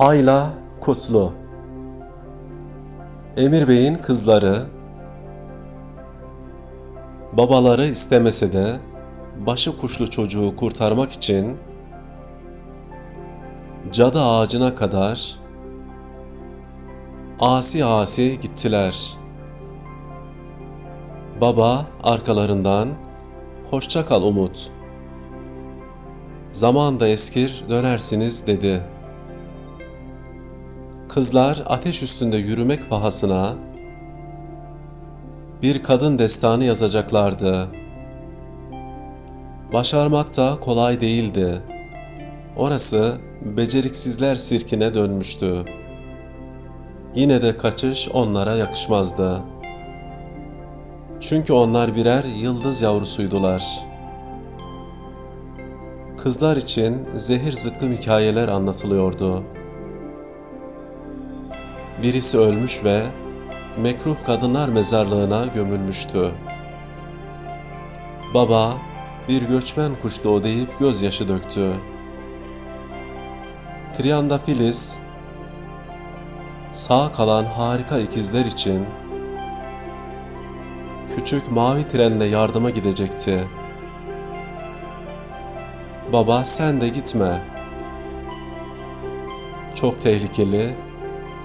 Ayla Kutlu Emir Bey'in kızları babaları istemese de başı kuşlu çocuğu kurtarmak için cadı ağacına kadar asi asi gittiler. Baba arkalarından hoşça kal Umut. Zaman da eskir dönersiniz dedi.'' Kızlar ateş üstünde yürümek pahasına bir kadın destanı yazacaklardı. Başarmak da kolay değildi. Orası beceriksizler sirkine dönmüştü. Yine de kaçış onlara yakışmazdı. Çünkü onlar birer yıldız yavrusuydular. Kızlar için zehir zıkkım hikayeler anlatılıyordu.'' Birisi ölmüş ve mekruh kadınlar mezarlığına gömülmüştü. Baba, bir göçmen kuştu o deyip gözyaşı döktü. Trianda Filiz, sağ kalan harika ikizler için küçük mavi trenle yardıma gidecekti. Baba sen de gitme. Çok tehlikeli,